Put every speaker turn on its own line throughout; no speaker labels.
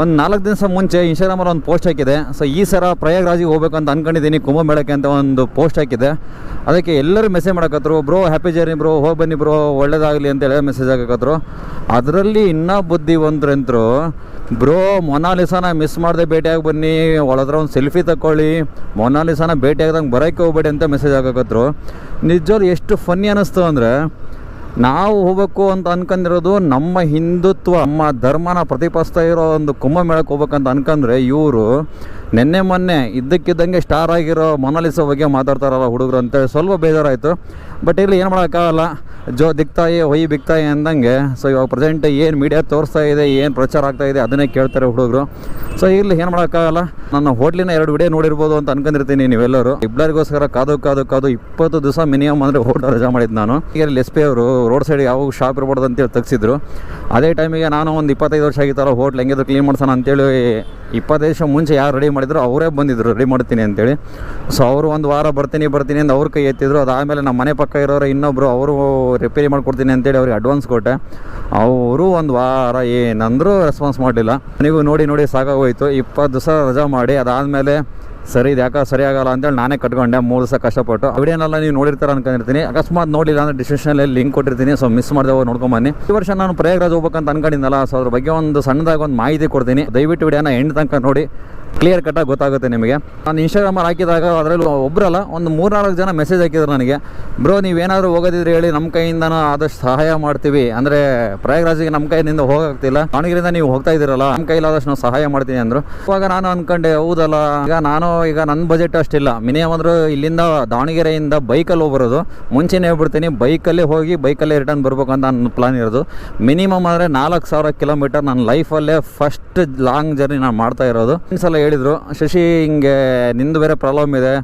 ಒಂದು ನಾಲ್ಕು ದಿವಸ ಮುಂಚೆ ಇನ್ಸ್ಟಾಗ್ರಾಮಲ್ಲಿ ಒಂದು ಪೋಸ್ಟ್ ಹಾಕಿದೆ. ಸೊ ಈ ಸಲ ಪ್ರಯಾಗ್ರಾಜಿಗೆ ಹೋಗ್ಬೇಕು ಅಂತ ಅಂದ್ಕೊಂಡಿದ್ದೀನಿ ಕುಂಭಮೇಳಕ್ಕೆ ಅಂತ ಒಂದು ಪೋಸ್ಟ್ ಹಾಕಿದೆ. ಅದಕ್ಕೆ ಎಲ್ಲರೂ ಮೆಸೇಜ್ ಮಾಡಕತ್ರು, ಬ್ರೋ ಹ್ಯಾಪಿ ಜರ್ನಿ ಬ್ರೋ, ಹೋಗಿ ಬನ್ನಿ ಬ್ರೋ, ಒಳ್ಳೇದಾಗಲಿ ಅಂತ ಹೇಳಿ ಮೆಸೇಜ್ ಹಾಕಕತ್ರು. ಅದರಲ್ಲಿ ಇನ್ನೂ ಬುದ್ಧಿವಂತರಂತರು ಬ್ರೋ, ಮೊನಾಲಿಸಾನ ಮಿಸ್ ಮಾಡದೆ ಭೇಟಿಯಾಗಿ ಬನ್ನಿ, ಒಳದ್ರ ಒಂದು ಸೆಲ್ಫಿ ತಗೊಳ್ಳಿ ಮೊನಾಲಿಸಾನ ಭೇಟಿಯಾಗ್ದಂಗೆ ಬರೋಕ್ಕೆ ಹೋಗ್ಬೇಡಿ ಅಂತ ಮೆಸೇಜ್ ಹಾಕಕತ್ರು. ನಿಜವ್ರು ಎಷ್ಟು ಫನ್ನಿ ಅನ್ನಿಸ್ತು ಅಂದರೆ ನಾವು ಹೋಗ್ಬೇಕು ಅಂತ ಅನ್ಕೊಂಡಿರೋದು ನಮ್ಮ ಹಿಂದುತ್ವ, ನಮ್ಮ ಧರ್ಮನ ಪ್ರತಿಪಾದಿಸ್ತಾ ಇರೋ ಒಂದು ಕುಂಭಮೇಳಕ್ಕೆ ಹೋಗ್ಬೇಕಂತ ಅನ್ಕಂದ್ರೆ ಇವರು ನಿನ್ನೆ ಮೊನ್ನೆ ಇದ್ದಕ್ಕಿದ್ದಂಗೆ ಸ್ಟಾರ್ ಆಗಿರೋ ಮೊನಾಲಿಸ ಬಗ್ಗೆ ಮಾತಾಡ್ತಾರಲ್ಲ ಹುಡುಗರು ಅಂತೇಳಿ ಸ್ವಲ್ಪ ಬೇಜಾರಾಯಿತು. ಬಟ್ ಇಲ್ಲಿ ಏನು ಮಾಡೋಕ್ಕಾಗಲ್ಲ? ಜೋ ದಿಕ್ತಾಯಿ ಹೊಯ್ ಬಿಕ್ತಾಯಿ ಅಂದಂಗೆ ಸೊ ಇವಾಗ ಪ್ರೆಸೆಂಟ್ ಏನು ಮೀಡಿಯಾ ತೋರಿಸ್ತಾ ಇದೆ, ಏನು ಪ್ರಚಾರ ಆಗ್ತಾ ಇದೆ, ಅದನ್ನೇ ಕೇಳ್ತಾರೆ ಹುಡುಗರು. ಸೊ ಇಲ್ಲಿ ಏನು ಮಾಡೋಕ್ಕಾಗಲ್ಲ? ನನ್ನ ಹೋಟ್ಲಿನ ಎರಡು ವಿಡಿಯೋ ನೋಡಿರ್ಬೋದು ಅಂತ ಅನ್ಕೊಂಡಿರ್ತೀನಿ ನೀವೆಲ್ಲರೂ. ಇಬ್ಬರಿಗೋಸ್ಕರ ಕಾದು ಕಾದು ಕಾದು ಇಪ್ಪತ್ತು ದಿವಸ ಮಿನಿಮಮ್ ಅಂದರೆ ಹೋಟೆಲ್ ರಜಾ ಮಾಡಿದ್ದು ನಾನು. ಈಗ ಇಲ್ಲಿ ಎಸ್ ಪಿ ಅವರು ರೋಡ್ ಸೈಡ್ ಯಾವ ಶಾಪ್ ಇರ್ಬಾರ್ದು ಅಂತೇಳಿ ತೆಗ್ಸಿದ್ರು. ಅದೇ ಟೈಮಿಗೆ ನಾನು ಒಂದು ಇಪ್ಪತ್ತೈದು ವರ್ಷ ಆಗಿತ್ತಲ್ಲ, ಹೋಟ್ಲ್ ಹೆಂಗಿದ್ರು ಕ್ಲೀನ್ ಮಾಡ್ಸೋಣ ಅಂತೇಳಿ ಇಪ್ಪತ್ತೈದು ದಿವಸ ಮುಂಚೆ ಯಾರು ರೆಡಿ ಮಾಡಿದ್ರು ಅವರೇ ಬಂದಿದ್ರು ರೆಡಿ ಮಾಡ್ತೀನಿ ಅಂತೇಳಿ. ಸೊ ಅವರು ಒಂದು ವಾರ ಬರ್ತೀನಿ ಬರ್ತೀನಿ ಅಂತ ಅವ್ರ ಕೈ ಎತ್ತಿದ್ರು. ಅದಾದಮೇಲೆ ನಮ್ಮ ಮನೆ ಪಕ್ಕ ಇರೋರು ಇನ್ನೊಬ್ಬರು ಅವರು ರಿಪೇರಿ ಮಾಡಿಕೊಡ್ತೀನಿ ಅಂತೇಳಿ ಅವ್ರಿಗೆ ಅಡ್ವಾನ್ಸ್ ಕೊಟ್ಟೆ. ಅವರು ಒಂದು ವಾರ ಏನಂದರೂ ರೆಸ್ಪಾನ್ಸ್ ಮಾಡಲಿಲ್ಲ. ನೀವು ನೋಡಿ ನೋಡಿ ಸಾಕಾಗೋಯ್ತು. ಇಪ್ಪತ್ತು ದಿವಸ ರಜಾ ಮಾಡಿ, ಅದಾದಮೇಲೆ ಸರಿ, ಇದು ಯಾಕೆ ಸರಿ ಆಗಲ್ಲ ಅಂತೇಳಿ ನಾನೇ ಕಟ್ಕೊಂಡೆ, ಮೂರು ದಿವಸ ಕಷ್ಟಪಟ್ಟು. ವಿಡಿಯೋನೆಲ್ಲ ನೀವು ನೋಡಿರ್ತಾರೆ ಅನ್ಕೊಂಡಿರ್ತೀನಿ. ಅಕಸ್ಮಾತ್ ನೋಡಿಲ್ಲ ಅಂದರೆ ಡಿಸ್ಕ್ರಿಪ್ಷನಲ್ಲಿ ಲಿಂಕ್ ಕೊಟ್ಟಿರ್ತೀನಿ ಸೊ ಮಿಸ್ ಮಾಡಿದೆ ಹೋಗಿ ನೋಡ್ಕೊಂಬನ್ನಿ ಈ ವರ್ಷ ನಾನು ಪ್ರಯಾಗ್ರಾಜ್ ಹೋಗ್ಬೇಕಂತ ಅನ್ಕೊಂಡಿದ್ದಲ್ಲ ಸೊ ಅದ್ರ ಬಗ್ಗೆ ಒಂದು ಸಣ್ಣದಾಗಿ ಒಂದು ಮಾಹಿತಿ ಕೊಡ್ತೀನಿ. ದಯವಿಟ್ಟು ವಿಡಿಯೋನ ಎಂಡ್ ತನಕ ನೋಡಿ. ಕ್ಲಿಯರ್ ಕಟ್ಟಾಗಿ ಗೊತ್ತಾಗುತ್ತೆ ನಿಮಗೆ. ನಾನು ಇನ್ಸ್ಟಾಗ್ರಾಮಲ್ಲಿ ಹಾಕಿದಾಗ ಅದರಲ್ಲಿ ಒಬ್ಬರಲ್ಲ ಒಂದು ಮೂರ್ನಾಲ್ಕು ಜನ ಮೆಸೇಜ್ ಹಾಕಿದ್ರು ನನಗೆ. ಬ್ರೋ, ನೀವೇನಾದರೂ ಹೋಗೋದಿದ್ರೆ ಹೇಳಿ ನಮ್ಮ ಕೈಯಿಂದನೂ ಆದಷ್ಟು ಸಹಾಯ ಮಾಡ್ತೀವಿ. ಅಂದರೆ ಪ್ರಯಾಗರಾಜಿಗೆ ನಮ್ಮ ಕೈಯಿಂದ ಹೋಗಾಗ್ತಿಲ್ಲ ದಾವಣಗೆರೆಯಿಂದ ನೀವು ಹೋಗ್ತಾ ಇದ್ದೀರಲ್ಲ ನಮ್ಮ ಕೈಲಾದಷ್ಟು ನಾವು ಸಹಾಯ ಮಾಡ್ತೀನಿ ಅಂದರು. ಇವಾಗ ನಾನು ಅಂದ್ಕೊಂಡೆ ಹೌದಲ್ಲ, ಈಗ ನಾನು, ಈಗ ನನ್ನ ಬಜೆಟ್ ಅಷ್ಟಿಲ್ಲ. ಮಿನಿಮಮ್ ಅಂದರೂ ಇಲ್ಲಿಂದ ದಾವಣಗೆರೆಯಿಂದ ಬೈಕಲ್ಲಿ ಹೋಗ್ಬರೋದು. ಮುಂಚೆನೇ ಹೇಳ್ಬಿಡ್ತೀನಿ ಬೈಕಲ್ಲೇ ಹೋಗಿ ಬೈಕಲ್ಲೇ ರಿಟರ್ನ್ ಬರಬೇಕು ಅಂತ ನನ್ನ ಪ್ಲಾನ್ ಇರೋದು. ಮಿನಿಮಮ್ ಅಂದರೆ ನಾಲ್ಕು ಸಾವಿರ ಕಿಲೋಮೀಟರ್ ನನ್ನ ಲೈಫಲ್ಲೇ ಫಸ್ಟ್ ಲಾಂಗ್ ಜರ್ನಿ ನಾನು ಮಾಡ್ತಾ ಇರೋದು. ಸಲ ಹೇಳಿದರು. ಶಶಿ ಹಿಂಗೆ ನಿಂದು ಬೇರೆ ಪ್ರಾಬ್ಲಮ್ ಇದೆ.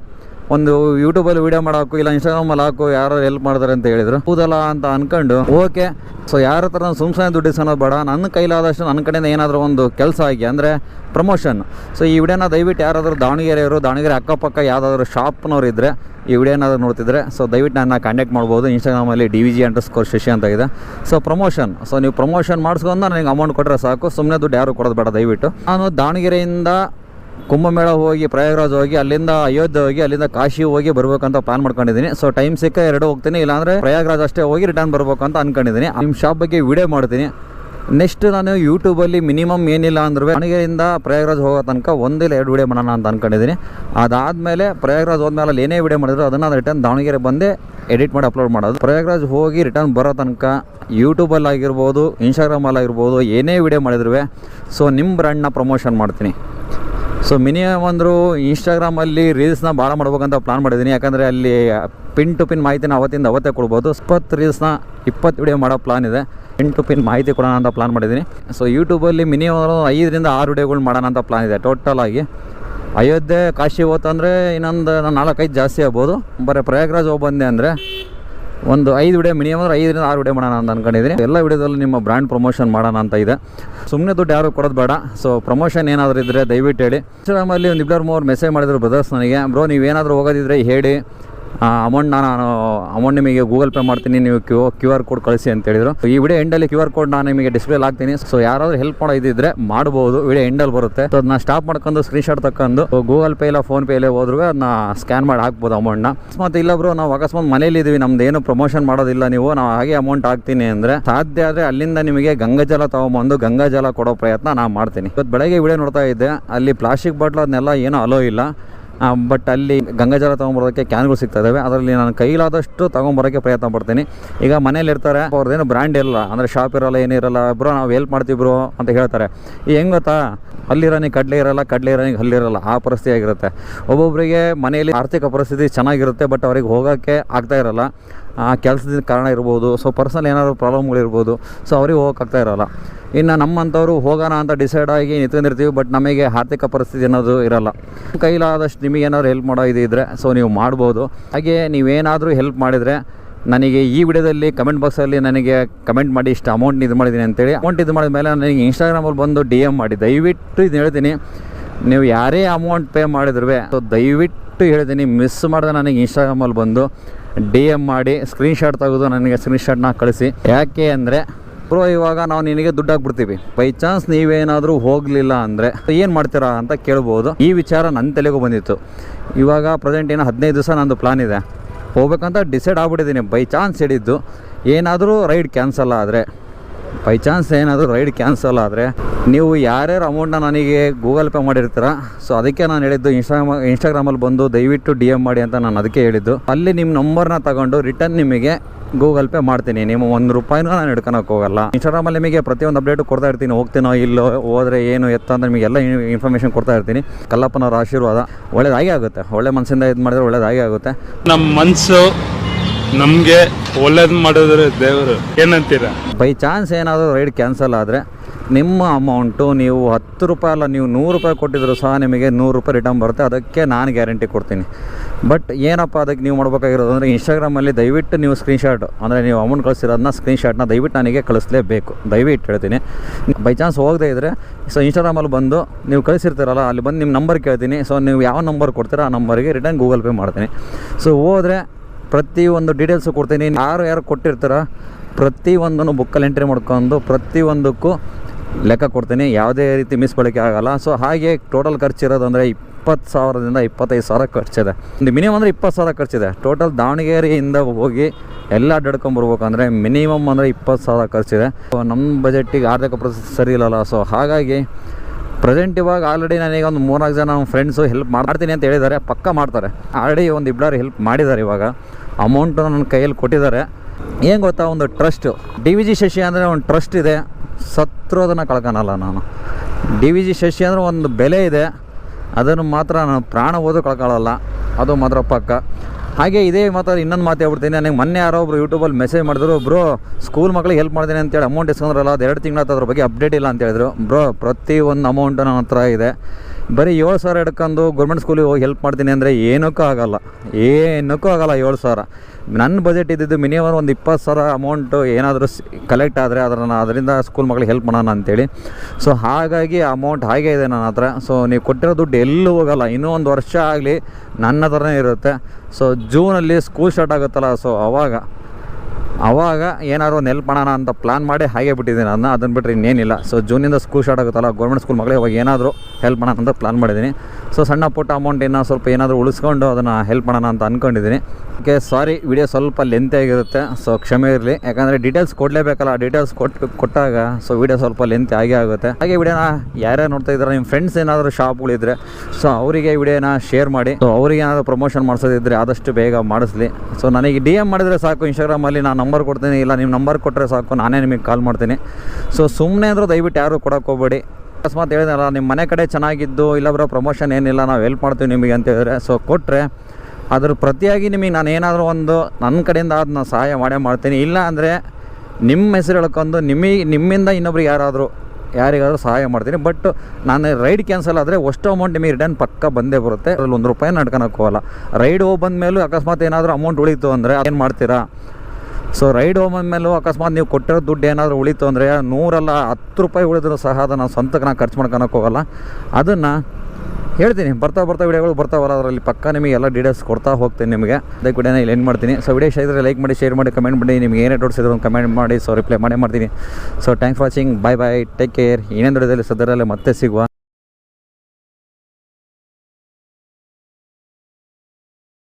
ಒಂದು ಯೂಟ್ಯೂಬಲ್ಲಿ ವೀಡಿಯೋ ಮಾಡೋಕು, ಇಲ್ಲ ಇನ್ಸ್ಟಾಗ್ರಾಮಲ್ಲಿ ಹಾಕು, ಯಾರು ಹೆಲ್ಪ್ ಮಾಡ್ತಾರೆ ಅಂತ ಹೇಳಿದರು. ಹೌದಲ್ಲ ಅಂತ ಅನ್ಕೊಂಡು ಓಕೆ ಸೊ ಯಾರ ಹತ್ರ ಸುಮ್ ಸುಮ್ಮನೆ ದುಡ್ಡಿಸೋದು ಬೇಡ. ನನ್ನ ಕೈಲಾದಷ್ಟು ನನ್ನ ಕಡೆಯಿಂದ ಏನಾದರೂ ಒಂದು ಕೆಲಸ ಆಗಿ, ಅಂದರೆ ಪ್ರಮೋಷನ್ ಸೊ ಈ ವಿಡಿಯೋನ ದಯವಿಟ್ಟು ಯಾರಾದರೂ ದಾವಣಗೆರೆಯವರು, ದಾವಣಗೆರೆ ಅಕ್ಕಪಕ್ಕ ಯಾವುದಾದ್ರು ಶಾಪ್ನವ್ರು ಇದ್ದರೆ ಈ ವಿಡಿಯೋ ಏನಾದರೂ ನೋಡ್ತಿದ್ರೆ. ಸೊ ದಯವಿಟ್ಟು ನನ್ನ ಕಾಂಟ್ಯಾಕ್ಟ್ ಮಾಡ್ಬೋದು. ಇನ್ಸ್ಟಾಗ್ರಾಮಲ್ಲಿ D V G underscore Shashi ಅಂತ ಇದೆ. ಸೊ ಪ್ರಮೋಷನ್ ಸೊ ನೀವು ಪ್ರಮೋಷನ್ ಮಾಡಿಸ್ಕೊಂಡು ನನಗೆ ಅಮೌಂಟ್ ಕೊಟ್ಟರೆ ಸಾಕು. ಸುಮ್ಮನೆ ದುಡ್ಡು ಯಾರು ಕೊಡೋದು ಬೇಡ ದಯವಿಟ್ಟು. ನಾನು ದಾವಣಗೆರೆಯಿಂದ ಕುಂಭಮೇಳ ಹೋಗಿ ಪ್ರಯಾಗ್ರಾಜ್ ಹೋಗಿ ಅಲ್ಲಿಂದ ಅಯೋಧ್ಯೆ ಹೋಗಿ ಅಲ್ಲಿಂದ ಕಾಶಿ ಹೋಗಿ ಬರ್ಬೇಕಂತ ಪ್ಲಾನ್ ಮಾಡ್ಕೊಂಡಿದ್ದೀನಿ. ಸೊ ಟೈಮ್ ಸಿಕ್ಕ ಎರಡು ಹೋಗ್ತೀನಿ, ಇಲ್ಲಾಂದ್ರೆ ಪ್ರಯಾಗ್ರಾಜ್ ಅಷ್ಟೇ ಹೋಗಿ ರಿಟರ್ನ್ ಬರಬೇಕು ಅಂತ ಅನ್ಕೊಂಡಿದ್ದೀನಿ. ನಿಮ್ಮ ಶಾಪ್ ಬಗ್ಗೆ ವಿಡಿಯೋ ಮಾಡ್ತೀನಿ. ನೆಕ್ಸ್ಟ್ ನಾನು ಯೂಟ್ಯೂಬಲ್ಲಿ ಮಿನಿಮಮ್ ಏನಿಲ್ಲ ಅಂದ್ರೆ ಅಣಗೆಯಿಂದ ಪ್ರಯಾಗ್ರಾಜ್ ಹೋಗೋ ತನಕ ಒಂದಿಲ್ಲ ಎರಡು ವಿಡಿಯೋ ಮಾಡೋಣ ಅಂತ ಅನ್ಕೊಂಡಿದ್ದೀನಿ. ಅದಾದಮೇಲೆ ಪ್ರಯಾಗ್ರಾಜ್ ಹೋದ್ಮೇಲೆ ಅಲ್ಲಿ ಏನೇ ವಿಡಿಯೋ ಮಾಡಿದ್ರು ಅದನ್ನು ರಿಟರ್ನ್ ದಾವಣಗೆರೆ ಬಂದೇ ಎಡಿಟ್ ಮಾಡಿ ಅಪ್ಲೋಡ್ ಮಾಡೋದು. ಪ್ರಯಾಗ್ರಾಜ್ ಹೋಗಿ ರಿಟರ್ನ್ ಬರೋ ತನಕ ಯೂಟ್ಯೂಬಲ್ಲಿ ಆಗಿರ್ಬೋದು ಇನ್ಸ್ಟಾಗ್ರಾಮಲ್ಲಿ ಆಗಿರ್ಬೋದು ಏನೇ ವಿಡಿಯೋ ಮಾಡಿದ್ರು ಸೊ ನಿಮ್ಮ ಬ್ರ್ಯಾಂಡ್ನ ಪ್ರಮೋಷನ್ ಮಾಡ್ತೀನಿ. ಸೊ ಮಿನಿಮಮ್ ಅಂದರೂ ಇನ್ಸ್ಟಾಗ್ರಾಮಲ್ಲಿ ರೀಲ್ಸ್ನ ಭಾಳ ಮಾಡ್ಬೇಕಂತ ಪ್ಲಾನ್ ಮಾಡಿದ್ದೀನಿ ಯಾಕಂದರೆ ಅಲ್ಲಿ ಪಿನ್ ಟು ಪಿನ್ ಮಾಹಿತಿನ ಅವತ್ತಿಂದ ಅವತ್ತೇ ಕೊಡ್ಬೋದು. ಇಪ್ಪತ್ತು ರೀಲ್ಸ್ನ ಇಪ್ಪತ್ತು ವಿಡಿಯೋ ಮಾಡೋ ಪ್ಲಾನ್ ಇದೆ. ಪಿನ್ ಟು ಪಿನ್ ಮಾಹಿತಿ ಕೊಡೋಣ ಅಂತ ಪ್ಲಾನ್ ಮಾಡಿದ್ದೀನಿ ಸೊ ಯೂಟ್ಯೂಬಲ್ಲಿ ಮಿನಿಮಮ್ ಐದರಿಂದ ಆರು ವಿಡಿಯೋಗಳು ಮಾಡೋಣ ಅಂತ ಪ್ಲಾನ್ ಇದೆ ಟೋಟಲ್ ಆಗಿ. ಅಯೋಧ್ಯೆ, ಕಾಶಿ ಹೋತಂದರೆ ಇನ್ನೊಂದು ನಾಲ್ಕೈದು ಜಾಸ್ತಿ ಆಗ್ಬೋದು. ಬರೀ ಪ್ರಯಾಗ್ರಾಜ್ ಹೋಗಿ ಬಂದೆ ಅಂದರೆ ಒಂದು ಐದು ವಿಡಿಯೋ ಮಿನಿಮಮ್ ಅಂದ್ರೆ ಐದರಿಂದ ಆರು ವಿಡಿಯೋ ಮಾಡೋಣ ಅಂತ ಅನ್ಕೊಂಡಿದ್ದೀನಿ. ಎಲ್ಲ ವಿಡಿಯೋದಲ್ಲಿ ನಿಮ್ಮ ಬ್ರ್ಯಾಂಡ್ ಪ್ರಮೋಷನ್ ಮಾಡೋಣ ಅಂತ ಇದೆ. ಸುಮ್ಮನೆ ದುಡ್ಡು ಯಾರು ಕೊಡೋದು ಬೇಡ. ಸೊ ಪ್ರಮೋಷನ್ ಏನಾದರೂ ಇದ್ದರೆ ದಯವಿಟ್ಟು ಹೇಳಿ. ಇನ್ಸ್ಟಾಗ್ರಾಮಲ್ಲಿ ಒಂದು ಇಬ್ಬರು ಮೂರು ಮೆಸೇಜ್ ಮಾಡಿದ್ರು ಬ್ರದರ್ಸ್ ನನಗೆ. ಬ್ರೋ ನೀವೇನಾದರೂ ಹೋಗೋದಿದ್ರೆ ಹೇಳಿ. ಅಮೌಂಟ್ ನಾನು ಅಮೌಂಟ್ ನಿಮಗೆ ಗೂಗಲ್ ಪೇ ಮಾಡ್ತೀನಿ, ನೀವು ಕ್ಯೂ ಕ್ಯೂ ಆರ್ ಕೋಡ್ ಕಳಿಸಿ ಅಂತ ಹೇಳಿದ್ರು. ಈ ವಿಡಿಯೋ ಎಂಡಲ್ಲಿ ಕ್ಯೂ ಆರ್ ಕೋಡ್ ನಾನು ನಿಮಗೆ ಡಿಸ್ಪ್ಲೇ ಹಾಕ್ತೀನಿ. ಸೊ ಯಾರಾದರೂ ಹೆಲ್ಪ್ ಮಾಡೋ ಇದ್ದಿದ್ರೆ ಮಾಡ್ಬೋದು. ವಿಡಿಯೋ ಎಂಡಲ್ಲಿ ಬರುತ್ತೆ. ಸೊ ಅದನ್ನ ಸ್ಟಾಪ್ ಮಾಡ್ಕೊಂಡು ಸ್ಕ್ರೀನ್ ಶಾಟ್ ತಕೊಂಡು ಗೂಗಲ್ ಪೇ ಇಲ್ಲ ಫೋನ್ ಪೇ ಇಲ್ಲ ಹೋದ್ರೂ ಅದನ್ನ ಸ್ಕ್ಯಾನ್ ಮಾಡಿ ಹಾಕ್ಬೋದು ಅಮೌಂಟ್ನ ಅಕಸ್ಮಾತ್ ಇಲ್ಲಬ್ರು ನಾವು ಅಕಸ್ಮಾತ್ ಮನೇಲಿ ಇದೀವಿ, ನಮ್ದು ಏನು ಪ್ರಮೋಷನ್ ಮಾಡೋದಿಲ್ಲ ನೀವು, ನಾವು ಹಾಗೆ ಅಮೌಂಟ್ ಹಾಕ್ತೀನಿ ಅಂದರೆ ಸಾಧ್ಯ ಆದರೆ ಅಲ್ಲಿಂದ ನಿಮಗೆ ಗಂಗಾಜಲ ತಗೊಂಬಂದು ಗಂಗಾಜಲ ಕೊಡೋ ಪ್ರಯತ್ನ ನಾನು ಮಾಡ್ತೀನಿ. ಇವತ್ತು ಬೆಳಗ್ಗೆ ವಿಡಿಯೋ ನೋಡ್ತಾ ಇದ್ದೆ, ಅಲ್ಲಿ ಪ್ಲಾಸ್ಟಿಕ್ ಬಾಟ್ಲು ಅದನ್ನೆಲ್ಲ ಏನೂ ಅಲೋ ಇಲ್ಲ. ಬಟ್ ಅಲ್ಲಿ ಗಂಗಾಜಲ ತೊಗೊಂಬರೋದಕ್ಕೆ ಕ್ಯಾನ್ಗಳು ಸಿಗ್ತಾ ಇದ್ದಾವೆ ಅದರಲ್ಲಿ ನಾನು ಕೈಲಾದಷ್ಟು ತೊಗೊಂಬರೋಕ್ಕೆ ಪ್ರಯತ್ನ ಪಡ್ತೀನಿ. ಈಗ ಮನೇಲಿ ಇರ್ತಾರೆ, ಅವ್ರದ್ದೇನು ಬ್ರ್ಯಾಂಡ್ ಇಲ್ಲ. ಅಂದರೆ ಶಾಪ್ ಇರಲ್ಲ ಏನಿರಲ್ಲ ಬ್ರೋ, ನಾವು ಹೆಲ್ಪ್ ಮಾಡ್ತೀವಿ ಬ್ರೋ ಅಂತ ಹೇಳ್ತಾರೆ. ಈ ಹೆಂಗೆ ಗೊತ್ತಾ? ಅಲ್ಲಿರೋನಿಗೆ ಕಡಲೆ ಇರಲ್ಲ, ಕಡಲೆ ಇರೋನಿಗೆ ಅಲ್ಲಿರಲ್ಲ ಆ ಪರಿಸ್ಥಿತಿ ಆಗಿರುತ್ತೆ. ಒಬ್ಬೊಬ್ಬರಿಗೆ ಮನೆಯಲ್ಲಿ ಆರ್ಥಿಕ ಪರಿಸ್ಥಿತಿ ಚೆನ್ನಾಗಿರುತ್ತೆ ಬಟ್ ಅವ್ರಿಗೆ ಹೋಗೋಕ್ಕೆ ಆಗ್ತಾ ಇರಲ್ಲ. ಆ ಕೆಲಸದ ಕಾರಣ ಇರ್ಬೋದು. ಸೊ ಪರ್ಸನಲ್ ಏನಾದರೂ ಪ್ರಾಬ್ಲಮ್ಗಳಿರ್ಬೋದು ಸೊ ಅವ್ರಿಗೆ ಹೋಗೋಕ್ಕಾಗ್ತಾ ಇರೋಲ್ಲ. ಇನ್ನು ನಮ್ಮಂಥವ್ರು ಹೋಗೋಣ ಅಂತ ಡಿಸೈಡ್ ಆಗಿ ನಿಂತ್ಕೊಂಡಿರ್ತೀವಿ ಬಟ್ ನಮಗೆ ಆರ್ಥಿಕ ಪರಿಸ್ಥಿತಿ ಅನ್ನೋದು ಇರಲ್ಲ. ಕೈಲಾದಷ್ಟು ನಿಮಗೆ ಏನಾದ್ರು ಹೆಲ್ಪ್ ಮಾಡೋ ಇದು ಇದ್ದರೆ ಸೊ ನೀವು ಮಾಡ್ಬೋದು. ಹಾಗೆ ನೀವೇನಾದರೂ ಹೆಲ್ಪ್ ಮಾಡಿದರೆ, ನನಗೆ ಈ ವಿಡಿಯೋದಲ್ಲಿ ಕಮೆಂಟ್ ಬಾಕ್ಸಲ್ಲಿ ನನಗೆ ಕಮೆಂಟ್ ಮಾಡಿ, ಇಷ್ಟು ಅಮೌಂಟ್ ಇದು ಮಾಡಿದ್ದೀನಿ ಅಂತೇಳಿ. ಅಮೌಂಟ್ ಇದು ಮಾಡಿದ ಮೇಲೆ ನನಗೆ ಇನ್ಸ್ಟಾಗ್ರಾಮಲ್ಲಿ ಬಂದು ಡಿ ಎಂ ಮಾಡಿ. ದಯವಿಟ್ಟು ಇದು ಹೇಳ್ತೀನಿ. ನೀವು ಯಾರೇ ಅಮೌಂಟ್ ಪೇ ಮಾಡಿದ್ರು ಸೊ ದಯವಿಟ್ಟು ಹೇಳ್ತೀನಿ ಮಿಸ್ ಮಾಡಿದೆ ನನಗೆ ಇನ್ಸ್ಟಾಗ್ರಾಮಲ್ಲಿ ಬಂದು. ಡಿ ಎಂ ಮಾಡಿ ಸ್ಕ್ರೀನ್ಶಾಟ್ ತೆಗೆದು ನನಗೆ ಸ್ಕ್ರೀನ್ಶಾಟ್ನ ಕಳಿಸಿ. ಯಾಕೆ ಅಂದರೆ ಬ್ರೋ, ಇವಾಗ ನಾವು ನಿನಗೆ ದುಡ್ಡು ಹಾಕ್ಬಿಡ್ತೀವಿ ಬೈ ಚಾನ್ಸ್ ನೀವೇನಾದರೂ ಹೋಗಲಿಲ್ಲ ಅಂದರೆ ಏನು ಮಾಡ್ತೀರಾ ಅಂತ ಕೇಳ್ಬೋದು. ಈ ವಿಚಾರ ನನ್ನ ತಲೆಗೂ ಬಂದಿತ್ತು. ಇವಾಗ ಪ್ರೆಸೆಂಟ್ ಏನೋ ಹದಿನೈದು ದಿವಸ ನಂದು ಪ್ಲಾನ್ ಇದೆ. ಹೋಗ್ಬೇಕಂತ ಡಿಸೈಡ್ ಆಗ್ಬಿಟ್ಟಿದ್ದೀನಿ. ಬೈ ಚಾನ್ಸ್ ಹಿಡಿದ್ದು ಏನಾದರೂ ರೈಡ್ ಕ್ಯಾನ್ಸಲ್ ಆದರೆ. ಬೈ ಚಾನ್ಸ್ ಏನಾದರೂ ರೈಡ್ ಕ್ಯಾನ್ಸಲ್ ಆದರೆ ನೀವು ಯಾರ್ಯಾರು ಅಮೌಂಟ್ನ ನನಗೆ ಗೂಗಲ್ ಪೇ ಮಾಡಿರ್ತೀರ? ಸೊ ಅದಕ್ಕೆ ನಾನು ಹೇಳಿದ್ದು ಇನ್ಸ್ಟಾಗ್ರಾಮ್ ಇನ್ಸ್ಟಾಗ್ರಾಮಲ್ಲಿ ಬಂದು ದಯವಿಟ್ಟು ಡಿ ಮಾಡಿ ಅಂತ ನಾನು ಅದಕ್ಕೆ ಹೇಳಿದ್ದು. ಅಲ್ಲಿ ನಿಮ್ಮ ನಂಬರ್ನ ತಗೊಂಡು ರಿಟರ್ನ್ ನಿಮಗೆ ಗೂಗಲ್ ಪೇ ಮಾಡ್ತೀನಿ. ನೀವು ಒಂದು ರೂಪಾಯಿನೂ ನಾನು ಹಿಡ್ಕೊಳಕ್ಕೆ ಹೋಗಲ್ಲ. ಇನ್ಸ್ಟಾಗ್ರಾಮಲ್ಲಿ ನಿಮಗೆ ಪ್ರತಿಯೊಂದು ಅಪ್ಡೇಟು ಕೊಡ್ತಾ ಇರ್ತೀನಿ. ಹೋಗ್ತೀನೋ ಇಲ್ಲೋ, ಹೋದರೆ ಏನು, ಎತ್ತ ಅಂತ ನಿಮಗೆ ಎಲ್ಲ ಇನ್ಫಾರ್ಮೇಷನ್ ಕೊಡ್ತಾ ಇರ್ತೀನಿ. ಕಲ್ಲಪ್ಪನವ್ರ ಆಶೀರ್ವಾದ ಒಳ್ಳೇದಾಗೇ ಆಗುತ್ತೆ. ಒಳ್ಳೆ ಮನಸ್ಸಿಂದ ಇದು ಮಾಡಿದ್ರೆ ಒಳ್ಳೇದಾಗೇ ಆಗುತ್ತೆ.
ನಮ್ಮ ಮನಸ್ಸು ನಮಗೆ ಒಳ್ಳೇದು ಮಾಡಿದ್ರೆ ದೇವರು. ಏನಂತೀರ?
ಬೈ ಚಾನ್ಸ್ ಏನಾದರೂ ರೈಡ್ ಕ್ಯಾನ್ಸಲ್ ಆದರೆ ನಿಮ್ಮ ಅಮೌಂಟು ನೀವು ಹತ್ತು ರೂಪಾಯಿ ಅಲ್ಲ, ನೀವು ನೂರು ರೂಪಾಯಿ ಕೊಟ್ಟಿದ್ರು ಸಹ ನಿಮಗೆ ನೂರು ರೂಪಾಯಿ ರಿಟರ್ನ್ ಬರುತ್ತೆ. ಅದಕ್ಕೆ ನಾನು ಗ್ಯಾರಂಟಿ ಕೊಡ್ತೀನಿ. ಬಟ್ ಏನಪ್ಪ ಅದಕ್ಕೆ ನೀವು ಮಾಡ್ಬೇಕಾಗಿರೋದು ಅಂದರೆ ಇನ್ಸ್ಟಾಗ್ರಾಮಲ್ಲಿ ದಯವಿಟ್ಟು ನೀವು ಸ್ಕ್ರೀನ್ಶಾಟ್ ಅಂದರೆ ನೀವು ಅಮೌಂಟ್ ಕಳಿಸಿರೋದನ್ನ ಸ್ಕ್ರೀನ್ಶಾಟ್ನ ದಯವಿಟ್ಟು ನನಗೆ ಕಳಿಸ್ಲೇಬೇಕು. ದಯವಿಟ್ಟು ಹೇಳ್ತೀನಿ. ಬೈ ಚಾನ್ಸ್ ಹೋಗದೇ ಇದ್ದರೆ ಸೊ ಇನ್ಸ್ಟಾಗ್ರಾಮಲ್ಲಿ ಬಂದು ನೀವು ಕಳಿಸಿರ್ತೀರಲ್ಲ, ಅಲ್ಲಿ ಬಂದು ನಿಮ್ಮ ನಂಬರ್ ಕೇಳ್ತೀನಿ. ಸೊ ನೀವು ಯಾವ ನಂಬರ್ ಕೊಡ್ತೀರ ಆ ನಂಬರಿಗೆ ರಿಟರ್ನ್ ಗೂಗಲ್ ಪೇ ಮಾಡ್ತೀನಿ. ಸೊ ಹೋದರೆ ಪ್ರತಿಯೊಂದು ಡೀಟೇಲ್ಸು ಕೊಡ್ತೀನಿ. ಯಾರು ಯಾರು ಕೊಟ್ಟಿರ್ತಾರ, ಪ್ರತಿಯೊಂದನ್ನು ಬುಕ್ಕಲ್ಲಿ ಎಂಟ್ರಿ ಮಾಡ್ಕೊಂಡು ಪ್ರತಿಯೊಂದಕ್ಕೂ ಲೆಕ್ಕ ಕೊಡ್ತೀನಿ. ಯಾವುದೇ ರೀತಿ ಮಿಸ್ ಬಳಕೆ ಆಗೋಲ್ಲ. ಸೊ ಹಾಗೆ ಟೋಟಲ್ ಖರ್ಚಿರೋದು ಅಂದರೆ ಇಪ್ಪತ್ತು ಸಾವಿರದಿಂದ ಇಪ್ಪತ್ತೈದು ಸಾವಿರ ಖರ್ಚಿದೆ. ಒಂದು ಮಿನಿಮಮ್ ಅಂದರೆ ಇಪ್ಪತ್ತು ಸಾವಿರ ಖರ್ಚಿದೆ. ಟೋಟಲ್ ದಾವಣಗೆರೆಯಿಂದ ಹೋಗಿ ಎಲ್ಲ ಅಡ್ಡಾಡ್ಕೊಂಬರ್ಬೇಕಂದ್ರೆ ಮಿನಿಮಮ್ ಅಂದರೆ ಇಪ್ಪತ್ತು ಸಾವಿರ ಖರ್ಚಿದೆ. ನಮ್ಮ ಬಜೆಟ್ಟಿಗೆ ಆರ್ಥಿಕ ಪರಿಸ್ಥಿತಿ ಸರಿ ಇಲ್ಲಲ್ಲ. ಸೊ ಹಾಗಾಗಿ ಪ್ರೆಸೆಂಟ್ ಇವಾಗ ಆಲ್ರೆಡಿ ನನಗೆ ಒಂದು ಮೂರ್ನಾಲ್ಕು ಜನ ನಮ್ಮ ಫ್ರೆಂಡ್ಸು ಹೆಲ್ಪ್ ಮಾಡ್ತೀನಿ ಅಂತ ಹೇಳಿದ್ದಾರೆ. ಪಕ್ಕ ಮಾಡ್ತಾರೆ. ಆಲ್ರೆಡಿ ಒಂದು ಇಬ್ಬರು ಹೆಲ್ಪ್ ಮಾಡಿದ್ದಾರೆ ಇವಾಗ. ಅಮೌಂಟು ನನ್ನ ಕೈಯಲ್ಲಿ ಕೊಟ್ಟಿದ್ದಾರೆ. ಏನು ಗೊತ್ತಾ, ಒಂದು trust D V G Shashi ಅಂದರೆ ಒಂದು ಟ್ರಸ್ಟ್ ಇದೆ. ಸತ್ರೋದನ್ನು ಕಳ್ಕೊಳಲ್ಲ ನಾನು. ಡಿ ವಿ ಜಿ ಶಶಿ ಅಂದರೆ ಒಂದು ಬೆಲೆ ಇದೆ. ಅದನ್ನು ಮಾತ್ರ ನಾನು ಪ್ರಾಣ ಓದು ಕಳ್ಕೊಳ್ಳಲ್ಲ ಅದು ಮಾತ್ರ ಪಕ್ಕ. ಹಾಗೆ ಇದೇ ಮಾತ್ರ ಇನ್ನೊಂದು ಮಾತು ಹೇಳ್ಬಿಡ್ತೀನಿ. ನನಗೆ ಮೊನ್ನೆ ಯಾರೋ ಒಬ್ರು ಯೂಟ್ಯೂಬಲ್ಲಿ ಮೆಸೇಜ್ ಮಾಡಿದ್ರು, ಬ್ರೋ ಸ್ಕೂಲ್ ಮಕ್ಳಿಗೆ ಹೆಲ್ಪ್ ಮಾಡ್ತೀನಿ ಅಂತೇಳಿ ಅಮೌಂಟ್ ಇಸ್ಕೊಂಡ್ರಲ್ಲ, ಅದು ಎರಡು ತಿಂಗಳ ಅದ್ರ ಬಗ್ಗೆ ಅಪ್ಡೇಟ್ ಇಲ್ಲ ಅಂತ ಹೇಳಿದ್ರು. ಬ್ರೋ ಪ್ರತಿ ಒಂದು ಅಮೌಂಟು ನನ್ನ ಹತ್ರ ಇದೆ. ಬರೀ ಏಳು ಸಾವಿರ ಹಿಡ್ಕೊಂಡು ಗೌರ್ಮೆಂಟ್ ಸ್ಕೂಲಿಗೆ ಹೋಗಿ ಹೆಲ್ಪ್ ಮಾಡ್ತೀನಿ ಅಂದರೆ ಏನಕ್ಕೂ ಆಗಲ್ಲ. ಏನಕ್ಕೂ ಆಗೋಲ್ಲ ಏಳು ಸಾವಿರ. ನನ್ನ ಬಜೆಟ್ ಇದ್ದಿದ್ದು ಮಿನಿಮಮ್ ಒಂದು ಇಪ್ಪತ್ತು ಸಾವಿರ ಅಮೌಂಟು ಏನಾದರೂ ಕಲೆಕ್ಟ್ ಆದರೆ ಅದನ್ನು ಅದರಿಂದ ಸ್ಕೂಲ್ ಮಕ್ಳಿಗೆ ಹೆಲ್ಪ್ ಮಾಡೋಣ ಅಂತೇಳಿ. ಸೊ ಹಾಗಾಗಿ ಅಮೌಂಟ್ ಹಾಗೆ ಇದೆ ನನ್ನ ಹತ್ರ. ಸೊ ನೀವು ಕೊಟ್ಟಿರೋ ದುಡ್ಡು ಎಲ್ಲೂ ಹೋಗಲ್ಲ. ಇನ್ನೂ ಒಂದು ವರ್ಷ ಆಗಲಿ ನನ್ನ ಹತ್ರನೇ ಇರುತ್ತೆ. ಸೊ ಜೂನಲ್ಲಿ ಸ್ಕೂಲ್ ಸ್ಟಾರ್ಟ್ ಆಗುತ್ತಲ್ಲ. ಸೊ ಅವಾಗ ಅವಾಗ ಏನಾದ್ರು ಮಾಡೋಣ ಅಂತ ಪ್ಲಾನ್ ಮಾಡಿ ಹಾಗೆ ಬಿಟ್ಟಿದ್ದೀನಿ. ಅದನ್ನ ಅದನ್ನು ಬಿಟ್ಟರೆ ಇನ್ನೇನಿಲ್ಲ. ಸೊ ಜೂನಿಂದ ಸ್ಕೂಲ್ ಸ್ಟಾರ್ಟ್ ಆಗುತ್ತಲ್ಲ ಗೌರ್ಮೆಂಟ್ ಸ್ಕೂಲ್ ಮಗಳೇ ಇವಾಗ ಏನಾದರೂ ಹೆಲ್ಪ್ ಮಾಡೋಣ ಅಂತ ಪ್ಲಾನ್ ಮಾಡಿದ್ದೀನಿ. ಸೊ ಸಣ್ಣ ಪುಟ್ಟ ಅಮೌಂಟ್ ಸ್ವಲ್ಪ ಏನಾದರೂ ಉಳಿಸ್ಕೊಂಡು ಅದನ್ನು ಹೆಲ್ಪ್ ಮಾಡೋಣ ಅಂತ ಅಂದ್ಕೊಂಡಿದ್ದೀನಿ ಓಕೆ ಸಾರಿ ವಿಡಿಯೋ ಸ್ವಲ್ಪ ಲೆಂತ್ ಆಗಿರುತ್ತೆ ಸೊ ಕ್ಷಮೆ ಇರಲಿ. ಯಾಕಂದರೆ ಡೀಟೇಲ್ಸ್ ಕೊಡಲೇಬೇಕಲ್ಲ ಡೀಟೇಲ್ಸ್ ಕೊಟ್ಟು ಕೊಟ್ಟಾಗ ಸೊ ವಿಡಿಯೋ ಸ್ವಲ್ಪ ಲೆಂತ್ ಆಗೇ ಆಗುತ್ತೆ. ಹಾಗೆ ವಿಡಿಯೋನ ಯಾರ್ಯಾರು ನೋಡ್ತಾ ಇದ್ದಾರೆ ನಿಮ್ಮ ಫ್ರೆಂಡ್ಸ್ ಏನಾದರೂ ಶಾಪ್ಗಳಿದ್ರೆ ಸೊ ಅವರಿಗೆ ವಿಡಿಯೋನ ಶೇರ್ ಮಾಡಿ ಸೊ ಅವರಿಗೆ ಏನಾದರೂ ಪ್ರಮೋಷನ್ ಮಾಡಿಸೋದಿದ್ರೆ ಆದಷ್ಟು ಬೇಗ ಮಾಡಿಸ್ಲಿ. ಸೊ ನನಗೆ ಡಿ ಎಂ ಮಾಡಿದರೆ ಸಾಕು ಇನ್ಸ್ಟಾಗ್ರಾಮಲ್ಲಿ ನಾನು ನಂಬರ್ ಕೊಡ್ತೀನಿ, ಇಲ್ಲ ನಿಮ್ಮ ನಂಬರ್ ಕೊಟ್ಟರೆ ಸಾಕು, ನಾನೇ ನಿಮಗೆ ಕಾಲ್ ಮಾಡ್ತೀನಿ. ಸೊ ಸುಮ್ಮನೆ ಅಂದರೂ ದಯವಿಟ್ಟು ಯಾರು ಕೊಡೋಕೆ ಹೋಗ್ಬೇಡಿ. ಅಕಸ್ಮಾತ್ ಹೇಳಿದ್ನಲ್ಲ ನಿಮ್ಮ ಮನೆ ಕಡೆ ಚೆನ್ನಾಗಿದ್ದು ಇಲ್ಲ ಬರೋ ಪ್ರಮೋಷನ್ ಏನಿಲ್ಲ, ನಾವು ಹೆಲ್ಪ್ ಮಾಡ್ತೀವಿ ನಿಮಗೆ ಅಂತ ಹೇಳಿದ್ರೆ ಸೊ ಕೊಟ್ಟರೆ ಅದ್ರ ಪ್ರತಿಯಾಗಿ ನಿಮಗೆ ನಾನು ಏನಾದರೂ ಒಂದು ನನ್ನ ಕಡೆಯಿಂದ ಅದನ್ನ ಸಹಾಯ ಮಾಡೇ ಮಾಡ್ತೀನಿ. ಇಲ್ಲ ಅಂದರೆ ನಿಮ್ಮ ಹೆಸರು ಹೇಳ್ಕೊಂಡು ನಿಮಗೆ, ನಿಮ್ಮಿಂದ ಇನ್ನೊಬ್ರಿಗೆ ಯಾರಾದರೂ, ಯಾರಿಗಾದರೂ ಸಹಾಯ ಮಾಡ್ತೀನಿ. ಬಟ್ ನಾನು ರೈಡ್ ಕ್ಯಾನ್ಸಲ್ ಆದರೆ ಅಷ್ಟು ಅಮೌಂಟ್ ನಿಮಗೆ ರಿಟರ್ನ್ ಪಕ್ಕ ಬಂದೇ ಬರುತ್ತೆ. ಅದ್ರಲ್ಲಿ ಒಂದು ರೂಪಾಯಿ ನಡ್ಕೊಳಕ್ಕೆ ಹೋಗಲ್ಲ. ರೈಡ್ ಹೋಗಿ ಬಂದಮೇಲೂ ಅಕಸ್ಮಾತ್ ಏನಾದರೂ ಅಮೌಂಟ್ ಉಳಿತು ಅಂದರೆ ಏನು ಮಾಡ್ತೀರಾ? ಸೊ ರೈಡ್ ಹೋಗಿ ಬಂದಮೇಲೂ ಅಕಸ್ಮಾತ್ ನೀವು ಕೊಟ್ಟಿರೋ ದುಡ್ಡು ಏನಾದರೂ ಉಳಿತು ಅಂದರೆ ನೂರಲ್ಲ ಹತ್ತು ರೂಪಾಯಿ ಉಳಿದ್ರೂ ಸಹ ಅದನ್ನು ಸ್ವಂತಕ್ಕೆ ನಾನು ಖರ್ಚು ಮಾಡ್ಕೊಳಕ್ಕೆ ಹೋಗಲ್ಲ. ಅದನ್ನು ಹೇಳ್ತೀನಿ, ಬರ್ತಾ ಬರ್ತಾ ವಿಡಿಯೋಗಳು ಬರ್ತಾ ಬರೋ ಅದರಲ್ಲಿ ಪಕ್ಕ ನಿಮಗೆ ಎಲ್ಲ ಡೀಟೇಲ್ಸ್ ಕೊಡ್ತಾ ಹೋಗ್ತೀನಿ ನಿಮಗೆ. ಅದೇ ಕೂಡ ಇಲ್ಲಿ ಎಂಡ್ ಮಾಡ್ತೀನಿ. ಸೊ ವಿಡಿಯೋ ಇದ್ದರೆ ಲೈಕ್ ಮಾಡಿ ಶೇರ್ ಮಾಡಿ ಕಮೆಂಟ್ ಮಾಡಿ, ನಿಮಗೆ ಏನೇ ಡೌಟ್ಸ್ ಒಂದು ಕಮೆಂಟ್ ಮಾಡಿ ಸೊ ರಿಪ್ಲೈ ಮಾಡೇ ಮಾಡ್ತೀನಿ. So thanks watching bye bye take care ಏನೇನು ವಿಡಿಯೋದಲ್ಲಿ ಸದ್ಯದಲ್ಲೇ ಮತ್ತೆ ಸಿಗುವ.